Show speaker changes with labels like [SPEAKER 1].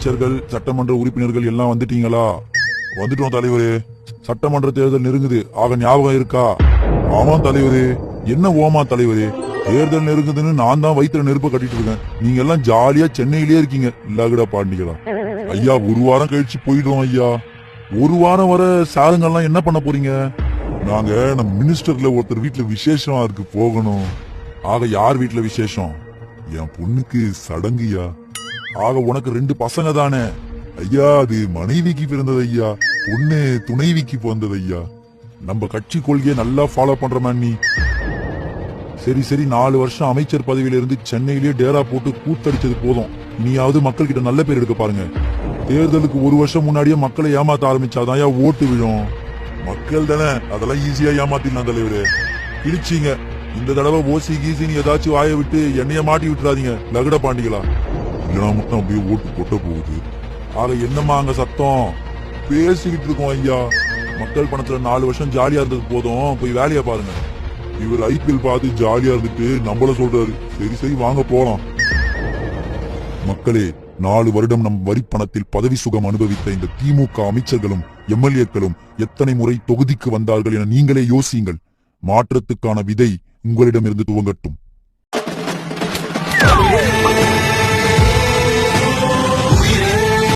[SPEAKER 1] அமைச்சர்கள் சட்டமன்ற உறுப்பினர்கள் எல்லாம் வந்துட்டீங்களா? வந்துட்டோம் தலைவரே. சட்டமன்ற தேர்தல் நெருங்குது. ஆக ஞாபகம் இருக்கா? ஆமா தலைவரே. என்ன ஓமா தலைவரே? தேர்தல் நெருங்குதுன்னு நான் தான் வயிற்றுல நெருப்பு கட்டிட்டு இருக்கேன். நீங்க எல்லாம் ஜாலியா சென்னையிலேயே இருக்கீங்க இல்லாகடா பாண்டிகளா. ஐயா ஒரு வாரம் கழிச்சு போயிடுவோம் ஐயா. ஒரு வாரம் வர சாருங்கெல்லாம் என்ன பண்ண போறீங்க? நாங்க நம்ம மினிஸ்டர்ல ஒருத்தர் வீட்டுல விசேஷமா இருக்கு போகணும். ஆக யார் வீட்டுல விசேஷம்? என் பொண்ணுக்கு சடங்குயா ஆக உனக்கு ரெண்டு பசங்க தானே? ஐயா அது மனைவிக்கு பிறந்தது ஐயா. பொண்ணு துணைவிக்கு பிறந்தது ஐயா. நம்ம கட்சி கொள்கையை நல்லா ஃபாலோ பண்றமா நீ சரி சரி நாலு வருஷம் அமைச்சர் பதவியில இருந்து சென்னையிலேயே டேரா போட்டு கூத்தடிச்சது போதும். நீயாவது மக்கள் கிட்ட நல்ல பேர் எடுக்க பாருங்க. தேர்தலுக்கு ஒரு வருஷம் முன்னாடியே மக்களை ஏமாத்த ஆரம்பிச்சாதான் ஏன் ஓட்டு விழும். மக்கள் தானே அதெல்லாம் ஈஸியா ஏமாத்திடலாம் தலைவரே கிழிச்சிங்க இந்த தடவை ஓசி கீசின்னு ஏதாச்சும் வாய விட்டு என்னைய மாட்டி விட்டுறாதீங்க. லகுட பாண்டிகளா? இல்லைனா மட்டும் அப்படியே ஓட்டு கொட்ட போகுது. ஆக என்னம்மா அங்க சத்தம்? பேசிக்கிட்டு இருக்கோம் ஐயா. மக்கள் பணத்துல நாலு வருஷம் ஜாலியா இருந்தது போதும். போய் வேலையை பாருங்க. இவர் ஐபிஎல் பார்த்து ஜாலியா இருந்துட்டு நம்மள சொல்றாரு. சரி சரி வாங்க போலாம். மக்களே நாலு வருடம் நம் வரி பணத்தில் பதவி சுகம் அனுபவித்த இந்த திமுக அமைச்சர்களும் எம்எல்ஏக்களும் எத்தனை முறை தொகுதிக்கு வந்தார்கள் என நீங்களே யோசியுங்கள். மாற்றத்துக்கான விதை உங்களிடமிருந்து துவங்கட்டும்.